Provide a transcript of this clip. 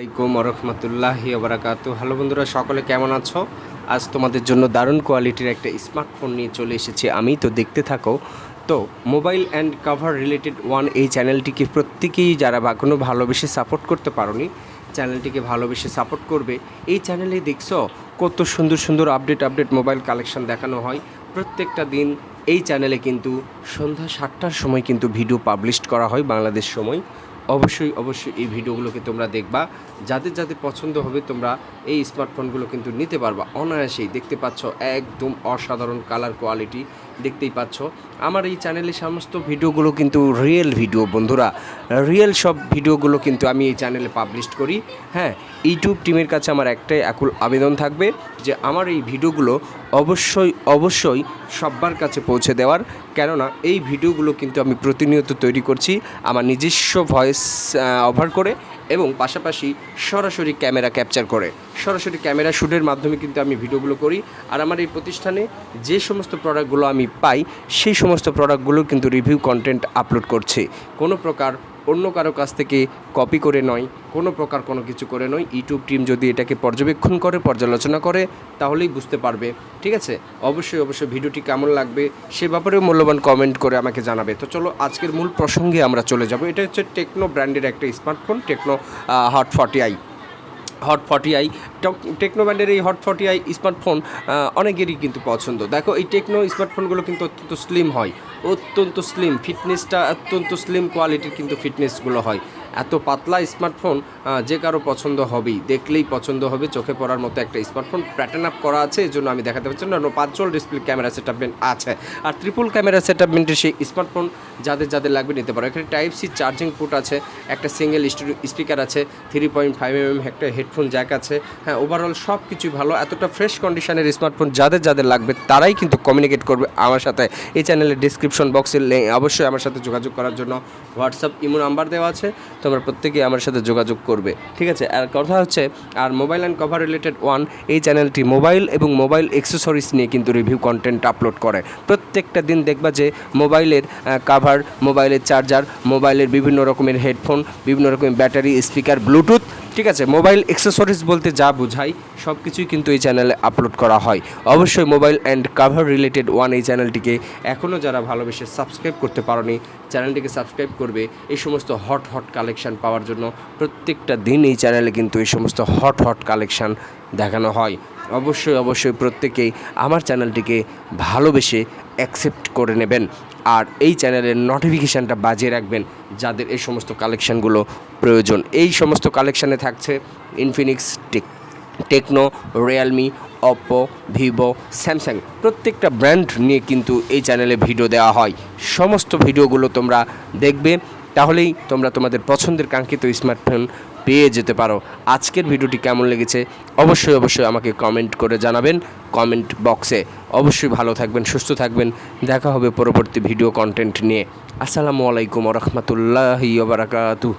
আলাইকুম রহমতুল্লাহি ওবরাকাতু হ্যালো বন্ধুরা, সকলে কেমন আছো? আজ তোমাদের জন্য দারুণ কোয়ালিটির একটা স্মার্টফোন নিয়ে চলে এসেছি আমি, তো দেখতে থাকো। তো mobile and cover related one এই চ্যানেলটিকে প্রত্যেকেই যারা বা কোনো ভালোবেসে সাপোর্ট করতে পারোনি চ্যানেলটিকে ভালোবেসে সাপোর্ট করবে। এই চ্যানেলে দেখছ কত সুন্দর সুন্দর আপডেট আপডেট মোবাইল কালেকশন দেখানো হয়। প্রত্যেকটা দিন এই চ্যানেলে কিন্তু সন্ধ্যা সাতটার সময় কিন্তু ভিডিও পাবলিশ করা হয় বাংলাদেশ সময়। অবশ্যই অবশ্যই এই ভিডিওগুলোকে তোমরা দেখবা। যাদের যাদের পছন্দ হবে তোমরা এই স্মার্টফোনগুলো কিন্তু নিতে পারবা। অনায়াসেই দেখতে পাচ্ছ একদম অসাধারণ কালার কোয়ালিটি দেখতেই পাচ্ছ। আমার এই চ্যানেলে সমস্ত ভিডিওগুলো কিন্তু রিয়েল ভিডিও বন্ধুরা। রিয়েল সব ভিডিওগুলো কিন্তু আমি এই চ্যানেলে পাবলিশ করি। হ্যাঁ ইউটিউব টিমের কাছে আমার একটাই আকুল আবেদন থাকবে যে আমার এই ভিডিওগুলো অবশ্যই অবশ্যই সব্বার কাছে পৌঁছে দেওয়ার। কেননা এই ভিডিওগুলো কিন্তু আমি প্রতিনিয়ত তৈরি করছি। আমার নিজস্ব ভয়েস অভার করে এবং পাশাপাশি সরাসরি ক্যামেরা ক্যাপচার করে। সরাসরি ক্যামেরা শ্যুটের মাধ্যমে কিন্তু আমি ভিডিওগুলো করি। আর আমার এই প্রতিষ্ঠানে যে সমস্ত প্রোডাক্টগুলো আমি পাই, সেই সমস্ত প্রোডাক্টগুলো কিন্তু রিভিউ কন্টেন্ট আপলোড করছে। কোনো প্রকার অন্য কারও কাছ থেকে কপি করে নয়, কোনো প্রকার কোনো কিছু করে নয়। ইউটিউব টিম যদি এটাকে পর্যবেক্ষণ করে, পর্যালোচনা করে, তাহলেই বুঝতে পারবে। ঠিক আছে? অবশ্যই অবশ্যই ভিডিওটি কেমন লাগবে সে ব্যাপারেও মূল্যবান কমেন্ট করে আমাকে জানাবে। তো চলো, আজকের মূল প্রসঙ্গে আমরা চলে যাব। এটা হচ্ছে টেকনো ব্র্যান্ডের একটা smartphone Tecno Hot forty I Hot forty I Tecno ব্র্যান্ডের এই হট ফর্টি আই স্মার্টফোন অনেকেরই কিন্তু পছন্দ। দেখো, এই টেকনো স্মার্টফোনগুলো কিন্তু অত্যন্ত স্লিম হয়। অত্যন্ত স্লিম ফিটনেসটা অত্যন্ত স্লিম কোয়ালিটির কিন্তু ফিটনেসগুলো হয়। এত পাতলা স্মার্টফোন যে কারও পছন্দ হবেই। দেখলেই পছন্দ হবে, চোখে পড়ার মতো একটা স্মার্টফোন প্যাটার্ন আপ করা আছে এই জন্য আমি দেখাতে পারছি না। পাঁচজল ডিসপ্লে ক্যামেরা সেটআপমেন্ট আছে। আর ট্রিপল ক্যামেরা সেটআপমেন্টের সেই স্মার্টফোন যাদের যাদের লাগবে নিতে পারো। এখানে টাইপ সি চার্জিং পোর্ট আছে, একটা সিঙ্গেল স্পিকার আছে three point five M M একটা হেডফোন জ্যাক আছে। হ্যাঁ ওভারঅল সব কিছুই ভালো, এতটা ফ্রেশ কন্ডিশনের স্মার্টফোন যাদের যাদের লাগবে, তারাই কিন্তু কমিউনিকেট করবে আমার সাথে। এই চ্যানেলের ডিসক্রিপশন বক্সে অবশ্যই আমার সাথে যোগাযোগ করার জন্য। হোয়াটসঅ্যাপ ইমো নাম্বার দেওয়া আছে। তোমরা প্রত্যেকেই আমার সাথে যোগাযোগ করবে, ঠিক আছে? আর কথা হচ্ছে, আর mobile and cover related one এই চ্যানেলটি মোবাইল এবং মোবাইল অ্যাক্সেসরিজ নিয়ে কিন্তু রিভিউ কন্টেন্ট আপলোড করে। প্রত্যেকটা দিন দেখবা যে মোবাইলের কাভার মোবাইলের চার্জার মোবাইলের বিভিন্ন রকমের হেডফোন বিভিন্ন রকমের ব্যাটারি স্পিকার ব্লুটুথ ঠিক আছে, মোবাইল অ্যাক্সেসরিজ বলতে যা বোঝাই সব কিছুই কিন্তু এই চ্যানেলে আপলোড করা হয়। অবশ্যই mobile and cover related one এই চ্যানেলটিকে এখনও যারা ভালোবেসে সাবস্ক্রাইব করতে পারোনি চ্যানেলটিকে সাবস্ক্রাইব করবে। এই সমস্ত হট হট কালেকশন পাওয়ার জন্য প্রত্যেকটা দিন এই চ্যানেলে কিন্তু এই সমস্ত হট হট কালেকশন দেখানো হয়। অবশ্যই অবশ্যই প্রত্যেকেই আমার চ্যানেলটিকে ভালোবেসে অ্যাকসেপ্ট করে নেবেন। আর এই চ্যানেলের নোটিফিকেশানটা বাজিয়ে রাখবেন, যাদের এই সমস্ত কালেকশানগুলো প্রয়োজন। এই সমস্ত কালেকশানে থাকছে Infinix tech Tecno Realme Oppo Vivo Samsung প্রত্যেকটা ব্র্যান্ড নিয়ে কিন্তু এই চ্যানেলে ভিডিও দেওয়া হয়। সমস্ত ভিডিওগুলো তোমরা দেখবে। তাহলেই তোমরা তোমাদের পছন্দের কাঙ্ক্ষিত স্মার্টফোন পেয়ে যেতে পারো। আজকের ভিডিওটি কেমন লেগেছে অবশ্যই অবশ্যই আমাকে কমেন্ট করে জানাবেন। কমেন্ট বক্সে অবশ্যই ভালো থাকবেন, সুস্থ থাকবেন। দেখা হবে পরবর্তী ভিডিও কন্টেন্ট নিয়ে। আসসালামু আলাইকুম রহমতুল্লাহি বারাকাতু